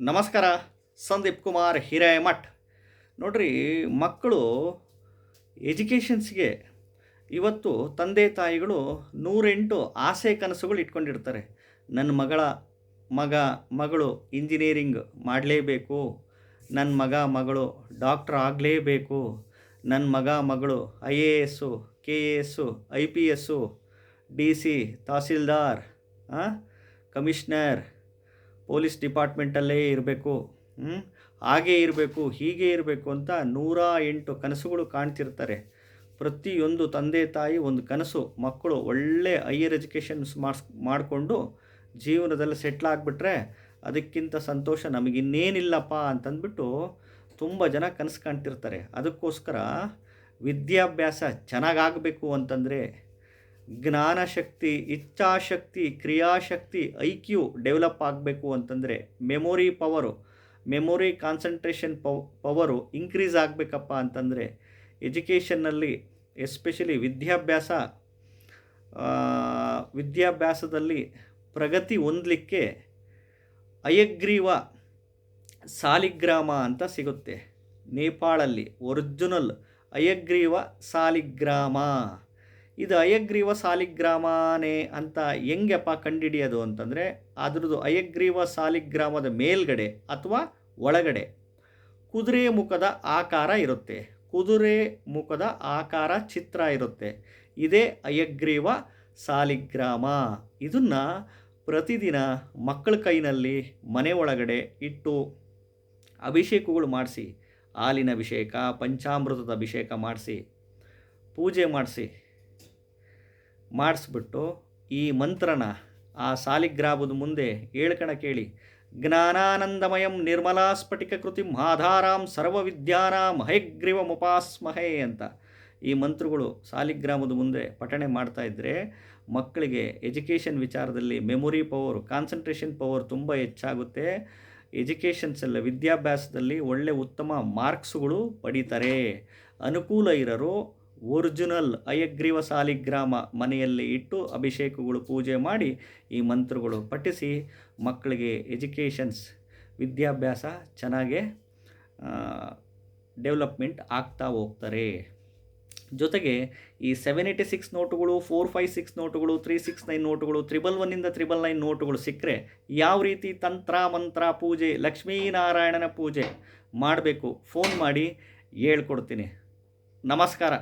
ನಮಸ್ಕಾರ, ಸಂದೀಪ್ ಕುಮಾರ್ ಹಿರೇಮಠ್ ನೋಡ್ರಿ, ಮಕ್ಕಳು ಎಜುಕೇಷನ್ಸ್ಗೆ ಇವತ್ತು ತಂದೆ ತಾಯಿಗಳು ನೂರೆಂಟು ಆಸೆ ಕನಸುಗಳು ಇಟ್ಕೊಂಡಿರ್ತಾರೆ. ನನ್ನ ಮಗಳ ಮಗ, ಮಗಳು ಇಂಜಿನಿಯರಿಂಗ್ ಮಾಡಲೇಬೇಕು. ನನ್ನ ಮಗ, ಮಗಳು ಡಾಕ್ಟ್ರ್ ಆಗಲೇಬೇಕು. ನನ್ನ ಮಗ, ಮಗಳು I A S K A S I P S D C tehsildar commissioner police ಡಿಪಾರ್ಟ್ಮೆಂಟಲ್ಲೇ ಇರಬೇಕು ಹಾಗೇ ಇರಬೇಕು, ಹೀಗೆ ಇರಬೇಕು ಅಂತ ನೂರ ಎಂಟು ಕನಸುಗಳು ಕಾಣ್ತಿರ್ತಾರೆ. ಪ್ರತಿಯೊಂದು ತಂದೆ ತಾಯಿ ಒಂದು ಕನಸು, ಮಕ್ಕಳು ಒಳ್ಳೆ ಹೈಯರ್ ಎಜುಕೇಷನ್ಸ್ ಮಾಡಿಸ್ ಮಾಡಿಕೊಂಡು ಜೀವನದಲ್ಲಿ ಸೆಟ್ಲ್ ಆಗಿಬಿಟ್ರೆ ಅದಕ್ಕಿಂತ ಸಂತೋಷ ನಮಗಿನ್ನೇನಿಲ್ಲಪ್ಪ ಅಂತಂದ್ಬಿಟ್ಟು ತುಂಬ ಜನ ಕನಸು ಕಾಣ್ತಿರ್ತಾರೆ. ಅದಕ್ಕೋಸ್ಕರ ವಿದ್ಯಾಭ್ಯಾಸ ಚೆನ್ನಾಗಾಗಬೇಕು ಅಂತಂದರೆ ಜ್ಞಾನಶಕ್ತಿ, ಇಚ್ಛಾಶಕ್ತಿ, ಕ್ರಿಯಾಶಕ್ತಿ ಐ ಕ್ಯೂ ಡೆವಲಪ್ ಆಗಬೇಕು ಅಂತಂದರೆ ಮೆಮೊರಿ ಪವರು ಮೆಮೊರಿ ಕಾನ್ಸಂಟ್ರೇಷನ್ ಪವ್ ಪವರು ಇನ್ಕ್ರೀಸ್ ಆಗಬೇಕಪ್ಪ ಅಂತಂದರೆ ಎಜುಕೇಷನ್ನಲ್ಲಿ ಎಸ್ಪೆಷಲಿ ವಿದ್ಯಾಭ್ಯಾಸ ವಿದ್ಯಾಭ್ಯಾಸದಲ್ಲಿ ಪ್ರಗತಿ ಹೊಂದಲಿಕ್ಕೆ ಅಯಗ್ರೀವ ಸಾಲಿಗ್ರಾಮ ಅಂತ ಸಿಗುತ್ತೆ. ನೇಪಾಳಲ್ಲಿ ಒರಿಜಿನಲ್ ಅಯಗ್ರೀವ ಸಾಲಿಗ್ರಾಮ. ಇದು ಅಯಗ್ರೀವ ಸಾಲಿಗ್ರಾಮನೇ ಅಂತ ಹೆಂಗಪ್ಪ ಕಂಡುಹಿಡಿಯೋದು ಅಂತಂದರೆ ಅದರದು ಅಯಗ್ರೀವ ಸಾಲಿಗ್ರಾಮದ ಮೇಲ್ಗಡೆ ಅಥವಾ ಒಳಗಡೆ. ಕುದುರೆ ಮುಖದ ಆಕಾರ ಇರುತ್ತೆ. ಕುದುರೆ ಮುಖದ ಆಕಾರ ಚಿತ್ರ ಇರುತ್ತೆ. ಇದೇ ಅಯಗ್ರೀವ ಸಾಲಿಗ್ರಾಮ. ಇದನ್ನು ಪ್ರತಿದಿನ ಮಕ್ಕಳ ಕೈನಲ್ಲಿ ಮನೆ ಒಳಗಡೆ ಇಟ್ಟು ಅಭಿಷೇಕಗಳು ಮಾಡಿಸಿ, ಹಾಲಿನ ಅಭಿಷೇಕ, ಪಂಚಾಮೃತದ ಅಭಿಷೇಕ ಮಾಡಿಸಿ, ಪೂಜೆ ಮಾಡಿಸಿ. ಮಾಡಿಸ್ಬಿಟ್ಟು ಈ ಮಂತ್ರನ ಆ ಸಾಲಿಗ್ರಾಮದ ಮುಂದೆ ಹೇಳ್ಕಣ ಕೇಳಿ, ಜ್ಞಾನಾನಂದಮಯಂ ನಿರ್ಮಲಾ ಸ್ಫಟಿಕ ಕೃತಿಂ ಸರ್ವವಿದ್ಯಾನಾಂ ಹಯಗ್ರೀವಮುಪಾಸ್ಮಹೇ ಅಂತ ಈ ಮಂತ್ರಗಳು ಸಾಲಿಗ್ರಾಮದ ಮುಂದೆ ಪಠಣೆ ಮಾಡ್ತಾ ಇದ್ದರೆ ಮಕ್ಕಳಿಗೆ ಎಜುಕೇಷನ್ ವಿಚಾರದಲ್ಲಿ ಮೆಮೊರಿ ಪವರ್, ಕಾನ್ಸಂಟ್ರೇಷನ್ ಪವರ್ ತುಂಬ ಹೆಚ್ಚಾಗುತ್ತೆ. ಎಜುಕೇಷನ್ಸ್ ಎಲ್ಲ ವಿದ್ಯಾಭ್ಯಾಸದಲ್ಲಿ ಒಳ್ಳೆ ಉತ್ತಮ ಮಾರ್ಕ್ಸ್ಗಳು ಪಡೀತಾರೆ. ಅನುಕೂಲ ಇರೋರು ಒರಿಜಿನಲ್ ಅಯಗ್ರೀವ ಸಾಲಿಗ್ರಾಮ ಮನೆಯಲ್ಲಿ ಇಟ್ಟು ಅಭಿಷೇಕಗಳು ಪೂಜೆ ಮಾಡಿ ಈ ಮಂತ್ರಗಳು ಪಠಿಸಿ ಮಕ್ಕಳಿಗೆ ಎಜುಕೇಷನ್ಸ್, ವಿದ್ಯಾಭ್ಯಾಸ ಚೆನ್ನಾಗೆ ಡೆವಲಪ್ಮೆಂಟ್ ಆಗ್ತಾ ಹೋಗ್ತಾರೆ. ಜೊತೆಗೆ ಈ ಸೆವೆನ್ ಏಯ್ಟಿ ಸಿಕ್ಸ್ ನೋಟುಗಳು ಫೋರ್ ಫೈವ್ ಸಿಕ್ಸ್ ನೋಟುಗಳು ತ್ರೀ ಸಿಕ್ಸ್ ನೈನ್ ನೋಟುಗಳು ತ್ರಿಬಲ್ ಒನ್ನಿಂದ ತ್ರಿಬಲ್ ನೈನ್ ನೋಟುಗಳು ಸಿಕ್ಕರೆ ಯಾವ ರೀತಿ ತಂತ್ರ, ಮಂತ್ರ, ಪೂಜೆ, ಲಕ್ಷ್ಮೀನಾರಾಯಣನ ಪೂಜೆ ಮಾಡಬೇಕು? ಫೋನ್ ಮಾಡಿ ಹೇಳ್ಕೊಡ್ತೀನಿ. ನಮಸ್ಕಾರ.